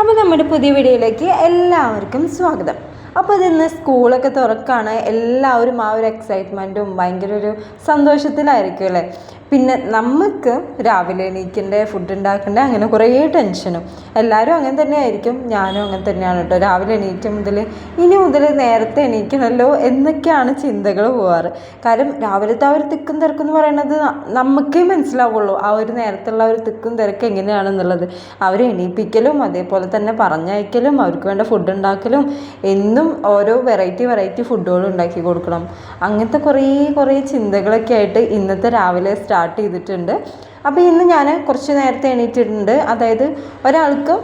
അപ്പോൾ നമ്മുടെ പുതിയ വീഡിയോയിലേക്ക് എല്ലാവർക്കും സ്വാഗതം. അപ്പോൾ ഇതിന്ന് സ്കൂളൊക്കെ തുറക്കാണ്. എല്ലാവരും ആ ഒരു എക്സൈറ്റ്മെന്റും ഭയങ്കര ഒരു സന്തോഷത്തിലായിരിക്കും അല്ലേ? പിന്നെ നമുക്ക് രാവിലെ എണീക്കണ്ടേ ഫുഡ് ഉണ്ടാക്കണ്ടേ അങ്ങനെ കുറേ ടെൻഷനും എല്ലാവരും അങ്ങനെ തന്നെ ആയിരിക്കും ഞാനും അങ്ങനെ തന്നെയാണ് കേട്ടോ രാവിലെ എണീറ്റ മുതൽ ഇനി മുതൽ നേരത്തെ എണീക്കണമല്ലോ എന്നൊക്കെയാണ് ചിന്തകൾ പോവാറ്. കാരണം രാവിലത്തെ ആ ഒരു തിക്കും തിരക്കും എന്ന് പറയുന്നത് നമുക്കേ മനസ്സിലാവുള്ളൂ. ആ ഒരു നേരത്തുള്ള ഒരു തിക്കും തിരക്ക് എങ്ങനെയാണെന്നുള്ളത്. അവർ എണീപ്പിക്കലും അതേപോലെ തന്നെ പറഞ്ഞയക്കലും അവർക്ക് വേണ്ട ഫുഡ് ഉണ്ടാക്കലും എന്നും ഓരോ വെറൈറ്റി വെറൈറ്റി ഫുഡുകൾ ഉണ്ടാക്കി കൊടുക്കണം. അങ്ങനത്തെ കുറേ കുറേ ചിന്തകളൊക്കെ ആയിട്ട് ഇന്നത്തെ രാവിലെ ചെയ്തിട്ടുണ്ട്. അപ്പോൾ ഇന്ന് ഞാൻ കുറച്ച് നേരത്തെ എണീറ്റിട്ടുണ്ട്. അതായത് ഒരാൾക്ക്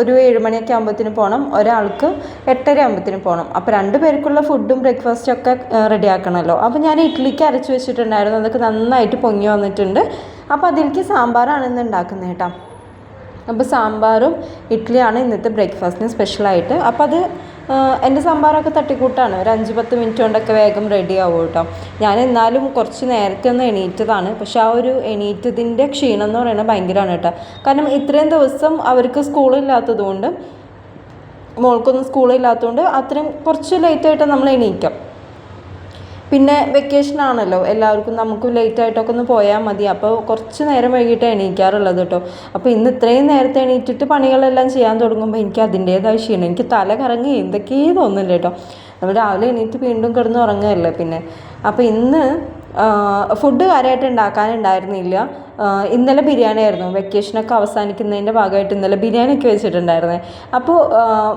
ഒരു ഏഴ് മണിയൊക്കെ ആകുമ്പോഴത്തേന് പോകണം ഒരാൾക്ക് എട്ടര ആകുമ്പോഴത്തേന് പോകണം അപ്പോൾ രണ്ട് പേർക്കുള്ള ഫുഡും ബ്രേക്ക്ഫാസ്റ്റും ഒക്കെ റെഡി ആക്കണമല്ലോ അപ്പോൾ ഞാൻ ഇഡ്ഡലിക്ക് അരച്ച് വെച്ചിട്ടുണ്ടായിരുന്നു. അതൊക്കെ നന്നായിട്ട് പൊങ്ങി വന്നിട്ടുണ്ട്. അപ്പോൾ അതിലേക്ക് സാമ്പാറാണ് ഇന്ന് ഉണ്ടാക്കുന്നത് കേട്ടോ. അപ്പോൾ സാമ്പാറും ഇഡ്ഡലിയാണ് ഇന്നത്തെ ബ്രേക്ക്ഫാസ്റ്റിന് സ്പെഷ്യലായിട്ട്. അപ്പോൾ അത് എന്റെ സാമ്പാറൊക്കെ തട്ടിക്കൂട്ടാണ്. ഒരു അഞ്ച് പത്ത് മിനിറ്റ് കൊണ്ടൊക്കെ വേഗം റെഡി ആവും കേട്ടോ. ഞാൻ എന്നാലും കുറച്ച് നേരത്തെ ഒന്ന് എണീറ്റതാണ്. പക്ഷെ ആ ഒരു എണീറ്റതിന്റെ ക്ഷീണം എന്ന് പറയുന്നത് ഭയങ്കരമാണ് കേട്ടോ. കാരണം ഇത്രയും ദിവസം അവർക്ക് സ്കൂളില്ലാത്തത് കൊണ്ട് മോൾക്കൊന്നും സ്കൂളില്ലാത്തതുകൊണ്ട് അത്രയും കുറച്ച് ലേറ്റായിട്ട് നമ്മൾ എണീക്കാം. പിന്നെ വെക്കേഷൻ ആണല്ലോ. എല്ലാവർക്കും നമുക്കും ലേറ്റ് ആയിട്ടൊക്കെ ഒന്ന് പോയാൽ മതി. അപ്പോൾ കുറച്ച് നേരം വൈകിട്ട് എണീക്കാറുള്ളത് കേട്ടോ അപ്പോൾ ഇന്ന് ഇത്രയും നേരത്തെ എണീറ്റിട്ട് പണികളെല്ലാം ചെയ്യാൻ തുടങ്ങുമ്പോൾ എനിക്ക് അതിന്റേതായ ക്ഷീണം. എനിക്ക് തല കറങ്ങി എന്തൊക്കെയോ തോന്നില്ല കേട്ടോ നമ്മൾ രാവിലെ എണീറ്റ് വീണ്ടും കിടന്ന് ഉറങ്ങുകയല്ലേ പിന്നെ. അപ്പോൾ ഇന്ന് ഫുഡ് കാര്യമായിട്ട് ഉണ്ടാക്കാനുണ്ടായിരുന്നില്ല. ഇന്നലെ ബിരിയാണി ആയിരുന്നു. വെക്കേഷനൊക്കെ അവസാനിക്കുന്നതിന്റെ ഭാഗമായിട്ട് ഇന്നലെ ബിരിയാണി ഒക്കെ വെച്ചിട്ടുണ്ടായിരുന്നേ. അപ്പോൾ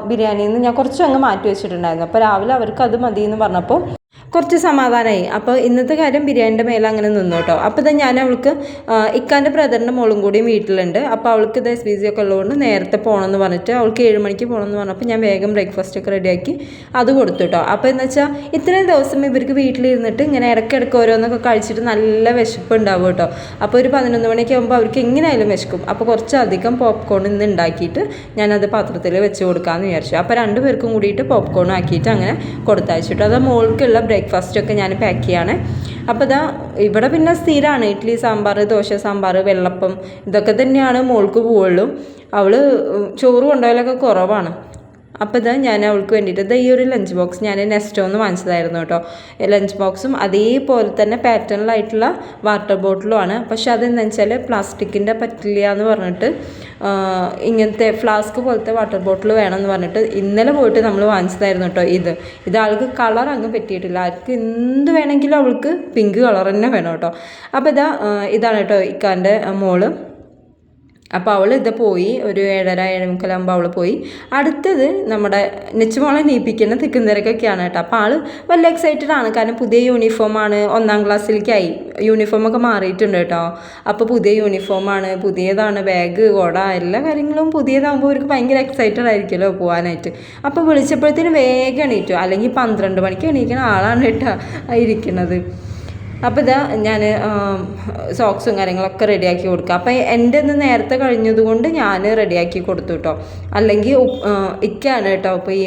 ബിരിയാണിയിൽ നിന്ന് ഞാൻ കുറച്ച് അങ്ങ് മാറ്റി വെച്ചിട്ടുണ്ടായിരുന്നു. അപ്പോൾ രാവിലെ അവർക്ക് അത് മതി എന്ന് പറഞ്ഞപ്പോൾ കുറച്ച് സമാധാനമായി അപ്പോൾ ഇന്നത്തെ കാര്യം ബിരിയാണിന്റെ മേലെ അങ്ങനെ നിന്നു കേട്ടോ. അപ്പോൾ ഇതാ ഞാൻ അവൾക്ക് ഇക്കാന്റെ ബ്രദറിന്റെ മോളും കൂടിയും വീട്ടിലുണ്ട്. അപ്പോൾ അവൾക്ക് ഇത് എസ് ബി സി ഒക്കെ ഉള്ളതുകൊണ്ട് നേരത്തെ പോകണമെന്ന് പറഞ്ഞിട്ട് അവൾക്ക് ഏഴ് മണിക്ക് പോകണമെന്ന് പറഞ്ഞപ്പോൾ ഞാൻ വേഗം ബ്രേക്ക്ഫാസ്റ്റ് ഒക്കെ റെഡിയാക്കി അത് കൊടുത്തു കേട്ടോ. അപ്പോൾ എന്ന് വെച്ചാൽ ഇത്രയും ദിവസം ഇവർക്ക് വീട്ടിലിരുന്നിട്ട് ഇങ്ങനെ ഇടയ്ക്കിടയ്ക്ക് ഓരോന്നൊക്കെ കഴിച്ചിട്ട് നല്ല വിശപ്പ് ഉണ്ടാവും കേട്ടോ. അപ്പോൾ ഒരു പതിനൊന്ന് മണിയൊക്കെ ആകുമ്പോൾ അവർക്ക് എങ്ങനെയായാലും വിശക്കും. അപ്പോൾ കുറച്ചധികം പോപ്കോൺ ഇന്ന് ഉണ്ടാക്കിയിട്ട് ഞാനത് പാത്രത്തിൽ വെച്ച് കൊടുക്കാമെന്ന് വിചാരിച്ചു. അപ്പോൾ രണ്ടുപേർക്കും കൂടിയിട്ട് പോപ്കോൺ ആക്കിയിട്ട് അങ്ങനെ കൊടുത്തയച്ചു കേട്ടോ. അത് മോൾക്കുള്ള ബ്രേക്ക്ഫാസ്റ്റൊക്കെ ഞാൻ പാക്ക് ചെയ്യാണ്. അപ്പോൾ ഇതാ ഇവിടെ പിന്നെ സ്ഥിരമാണ് ഇഡ്ഡലി സാമ്പാർ ദോശ സാമ്പാർ വെള്ളപ്പം ഇതൊക്കെ തന്നെയാണ് മോൾക്ക് പോവുള്ളൂ. അവൾ ചോറ് കൊണ്ടുപോയാലൊക്കെ കുറവാണ്. അപ്പോൾ ഇതാ ഞാൻ അവൾക്ക് വേണ്ടിയിട്ട് ഇതാ ഈ ഒരു ലഞ്ച് ബോക്സ് ഞാൻ നെസ്റ്റോ എന്ന് വാങ്ങിച്ചതായിരുന്നു കേട്ടോ. ലഞ്ച് ബോക്സും അതേപോലെ തന്നെ പാറ്റേണിലായിട്ടുള്ള വാട്ടർ ബോട്ടിലുമാണ് പക്ഷേ അതെന്താ വെച്ചാൽ പ്ലാസ്റ്റിക്കിന്റെ പറ്റില്ല എന്ന് പറഞ്ഞിട്ട് ഇങ്ങനത്തെ ഫ്ലാസ്ക് പോലത്തെ വാട്ടർ ബോട്ടിൽ വേണമെന്ന് പറഞ്ഞിട്ട് ഇന്നലെ പോയിട്ട് നമ്മൾ വാങ്ങിച്ചതായിരുന്നു കേട്ടോ ഇത്. ഇത് ആൾക്ക് കളർ അങ്ങ് പറ്റിയിട്ടില്ല. ആൾക്ക് എന്ത് വേണമെങ്കിലും അവൾക്ക് പിങ്ക് കളർ തന്നെ വേണം കേട്ടോ. അപ്പോൾ ഇതാ ഇതാണ് കേട്ടോ ഇക്കാന്റെ മോൾ. അപ്പോൾ അവൾ ഇത് പോയി ഒരു ഏഴര ഏഴമുക്കാലാകുമ്പോൾ അവൾ പോയി. അടുത്തത് നമ്മുടെ നെച്ചുമോളെ നീപ്പിക്കുന്ന തിക്കും തിരക്കൊക്കെയാണ് കേട്ടോ. അപ്പോൾ ആൾ വല്ല എക്സൈറ്റഡ് ആണ്. കാരണം പുതിയ യൂണിഫോമാണ് ഒന്നാം ക്ലാസ്സിലേക്കായി. യൂണിഫോമൊക്കെ മാറിയിട്ടുണ്ട് കേട്ടോ. അപ്പോൾ പുതിയ യൂണിഫോമാണ് പുതിയതാണ് ബാഗ് കുട എല്ലാ കാര്യങ്ങളും പുതിയതാകുമ്പോൾ അവർക്ക് ഭയങ്കര എക്സൈറ്റഡ് ആയിരിക്കുമല്ലോ പോകാനായിട്ട് അപ്പോൾ വിളിച്ചപ്പോഴത്തേന് വേഗം എണീറ്റു. അല്ലെങ്കിൽ പന്ത്രണ്ട് മണിക്ക് എണീക്കുന്ന ആളാണ് കേട്ടോ ഇരിക്കുന്നത്. അപ്പോൾ ഇതാ ഞാൻ സോക്സും കാര്യങ്ങളൊക്കെ റെഡിയാക്കി കൊടുക്കുക അപ്പോൾ എന്റെ ഒന്ന് നേരത്തെ കഴിഞ്ഞതുകൊണ്ട് ഞാൻ റെഡിയാക്കി കൊടുത്തു കേട്ടോ അല്ലെങ്കിൽ ഇക്കാണ് കേട്ടോ അപ്പോൾ ഈ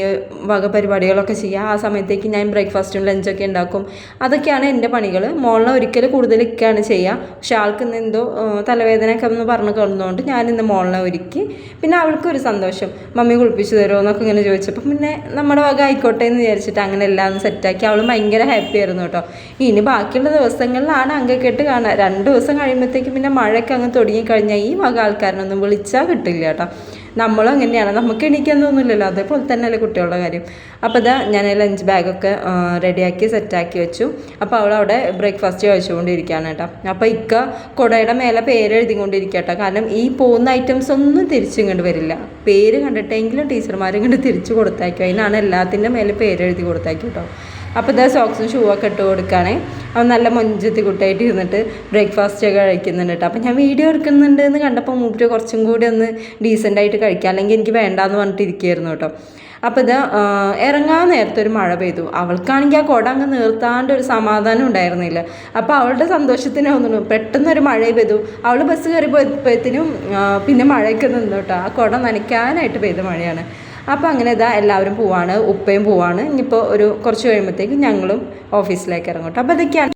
വക പരിപാടികളൊക്കെ ചെയ്യുക ആ സമയത്തേക്ക് ഞാൻ ബ്രേക്ക്ഫാസ്റ്റും ലഞ്ചൊക്കെ ഉണ്ടാക്കും അതൊക്കെയാണ് എന്റെ പണികൾ മോളിനെ ഒരിക്കൽ കൂടുതൽ ഇക്കാണ് ചെയ്യുക പക്ഷെ ആൾക്ക് ഇന്ന് എന്തോ തലവേദനയൊക്കെ ഒന്ന് പറഞ്ഞു കിടന്നുകൊണ്ട് ഞാൻ ഇന്ന് മോളിനെ ഒരുക്കി. പിന്നെ അവൾക്ക് ഒരു സന്തോഷം. മമ്മി കുളിപ്പിച്ചു തരുമോ എന്നൊക്കെ ഇങ്ങനെ ചോദിച്ചപ്പോൾ പിന്നെ നമ്മുടെ വക ആയിക്കോട്ടെ എന്ന് വിചാരിച്ചിട്ട് അങ്ങനെ എല്ലാം സെറ്റാക്കി. അവൾ ഭയങ്കര ഹാപ്പി ആയിരുന്നു കേട്ടോ ഇനി ബാക്കിയുള്ള ദിവസങ്ങളിലാണ് അങ്കക്കെട്ട് കാണുക. രണ്ട് ദിവസം കഴിയുമ്പോഴത്തേക്കും പിന്നെ മഴയ്ക്ക് അങ്ങ് തുടങ്ങിക്കഴിഞ്ഞാൽ ഈ വക ആൾക്കാരനൊന്നും വിളിച്ചാൽ കിട്ടില്ല കേട്ടോ. നമ്മളും അങ്ങനെയാണ്. നമുക്ക് എണീക്കാൻ തോന്നില്ലല്ലോ അതേപോലെ തന്നെയല്ലേ കുട്ടികളുടെ കാര്യം. അപ്പോൾ ഇതാ ഞാൻ ലഞ്ച് ബാഗൊക്കെ റെഡിയാക്കി സെറ്റാക്കി വെച്ചു. അപ്പോൾ അവൾ അവിടെ ബ്രേക്ക്ഫാസ്റ്റ് കഴിച്ചുകൊണ്ടിരിക്കുകയാണ് കേട്ടോ. അപ്പോൾ ഇക്ക കുടയുടെ മേലെ പേര് എഴുതിക്കൊണ്ടിരിക്കുക കേട്ടോ. കാരണം ഈ പോകുന്ന ഐറ്റംസ് ഒന്നും തിരിച്ചിങ്ങോട്ട് വരില്ല. പേര് കണ്ടിട്ടെങ്കിലും ടീച്ചർമാരും കണ്ട് തിരിച്ചു കൊടുത്തേക്കും അതിനാണ് എല്ലാത്തിന്റെ മേലെ പേര് എഴുതി കൊടുത്തേക്കും കേട്ടോ. അപ്പോൾ ഇതാ സോക്സും ഷൂ ഒക്കെ ഇട്ട് കൊടുക്കുകയാണേ അവൻ നല്ല മൊഞ്ചത്തി കുട്ടായിട്ട് ഇരുന്നിട്ട് ബ്രേക്ക്ഫാസ്റ്റ് ഒക്കെ കഴിക്കുന്നുണ്ട് കേട്ടോ. അപ്പോൾ ഞാൻ വീഡിയോ എടുക്കുന്നുണ്ട് എന്ന് കണ്ടപ്പോൾ മൂപ്പര് കുറച്ചും കൂടി ഒന്ന് ഡീസന്റായിട്ട് കഴിക്കുക അല്ലെങ്കിൽ എനിക്ക് വേണ്ടാന്ന് പറഞ്ഞിട്ട് ഇരിക്കുകയായിരുന്നു കേട്ടോ. അപ്പോൾ ഇത് ഇറങ്ങാൻ നേരത്തെ ഒരു മഴ പെയ്തു. അവൾക്കാണെങ്കിൽ ആ കുട അങ്ങ് നിർത്താണ്ട് ഒരു സമാധാനം ഉണ്ടായിരുന്നില്ല. അപ്പോൾ അവളുടെ സന്തോഷത്തിന് തോന്നുന്നു പെട്ടെന്നൊരു മഴ പെയ്തു. അവൾ ബസ് കയറി പോയപ്പോഴത്തേനും പിന്നെ മഴയൊക്കെ നിന്നു കേട്ടോ. ആ കുട നനയ്ക്കാനായിട്ട് പെയ്ത മഴയാണ്. അപ്പോൾ അങ്ങനെ ഇതാ എല്ലാവരും പോവാണ് ഉപ്പയും പോവാണ്. ഇനിയിപ്പോൾ ഒരു കുറച്ച് കഴിയുമ്പോഴത്തേക്ക് ഞങ്ങളും ഓഫീസിലേക്ക് ഇറങ്ങും അപ്പോൾ ഇതൊക്കെയാണ്